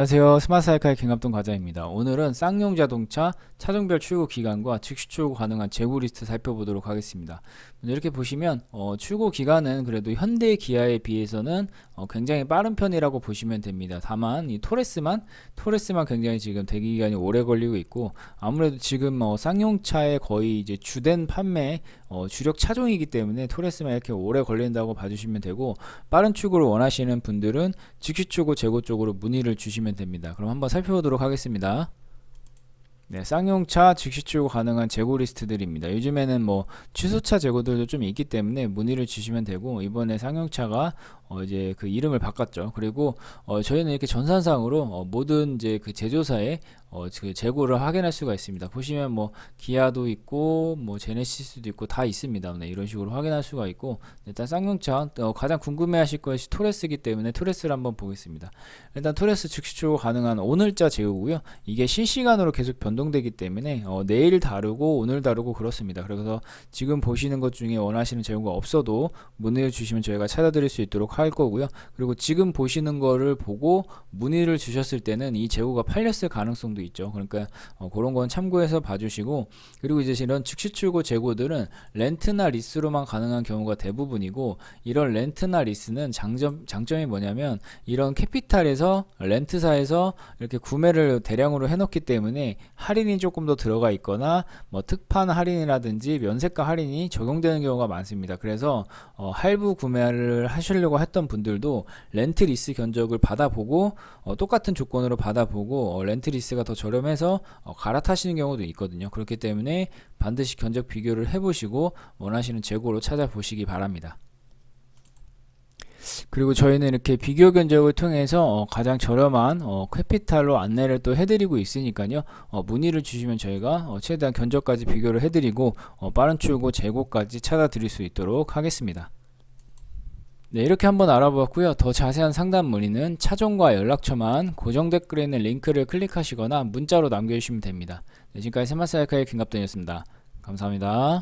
안녕하세요. 스마트사이카의 김갑동 과장입니다. 오늘은 쌍용 자동차 차종별 출고 기간과 즉시 출고 가능한 재고 리스트 살펴보도록 하겠습니다. 이렇게 보시면 어, 출고 기간은 그래도 현대 기아에 비해서는 어, 굉장히 빠른 편이라고 보시면 됩니다. 다만 이 토레스만 토레스만 굉장히 지금 대기 기간이 오래 걸리고 있고 아무래도 지금 어, 쌍용차의 거의 이제 주된 판매 어, 주력 차종이기 때문에 토레스만 이렇게 오래 걸린다고 봐주시면 되고 빠른 출고를 원하시는 분들은 즉시 출고 재고 쪽으로 문의를 주시면 됩니다. 그럼 한번 살펴보도록 하겠습니다. 네, 쌍용차 즉시 출고 가능한 재고 리스트들입니다. 요즘에는 뭐 취소차 재고들도 좀 있기 때문에 문의를 주시면 되고 이번에 쌍용차가 어 이제 그 이름을 바꿨죠. 그리고 어 저희는 이렇게 전산상으로 어 모든 이제 그 제조사의 어 그 재고를 확인할 수가 있습니다. 보시면 뭐 기아도 있고 뭐 제네시스도 있고 다 있습니다. 네, 이런 식으로 확인할 수가 있고 일단 쌍용차 어 가장 궁금해하실 것이 토레스이기 때문에 토레스를 한번 보겠습니다. 일단 토레스 즉시 출고 가능한 오늘자 재고고요. 이게 실시간으로 계속 변동되기 때문에 어, 내일 다르고 오늘 다르고 그렇습니다. 그래서 지금 보시는 것 중에 원하시는 재고가 없어도 문의를 주시면 저희가 찾아드릴 수 있도록 할 거고요. 그리고 지금 보시는 거를 보고 문의를 주셨을 때는 이 재고가 팔렸을 가능성도 있죠. 그러니까 어, 그런 건 참고해서 봐주시고 그리고 이제 이런 즉시 출고 재고들은 렌트나 리스로만 가능한 경우가 대부분이고 이런 렌트나 리스는 장점 장점이 뭐냐면 이런 캐피탈에서 렌트사에서 이렇게 구매를 대량으로 해놓기 때문에 할인이 조금 더 들어가 있거나 뭐 특판 할인이라든지 면세가 할인이 적용되는 경우가 많습니다. 그래서 어, 할부 구매를 하시려고 했던 분들도 렌트 리스 견적을 받아보고 어, 똑같은 조건으로 받아보고 어, 렌트 리스가 더 저렴해서 어, 갈아타시는 경우도 있거든요. 그렇기 때문에 반드시 견적 비교를 해보시고 원하시는 재고로 찾아보시기 바랍니다. 그리고 저희는 이렇게 비교 견적을 통해서 어, 가장 저렴한 어, 캐피탈로 안내를 또 해드리고 있으니까요. 어, 문의를 주시면 저희가 어, 최대한 견적까지 비교를 해드리고 어, 빠른 출고 재고까지 찾아드릴 수 있도록 하겠습니다. 네, 이렇게 한번 알아보았고요. 더 자세한 상담 문의는 차종과 연락처만 고정 댓글에 있는 링크를 클릭하시거나 문자로 남겨주시면 됩니다. 네, 지금까지 스마트사이카의 김갑돈이었습니다. 감사합니다.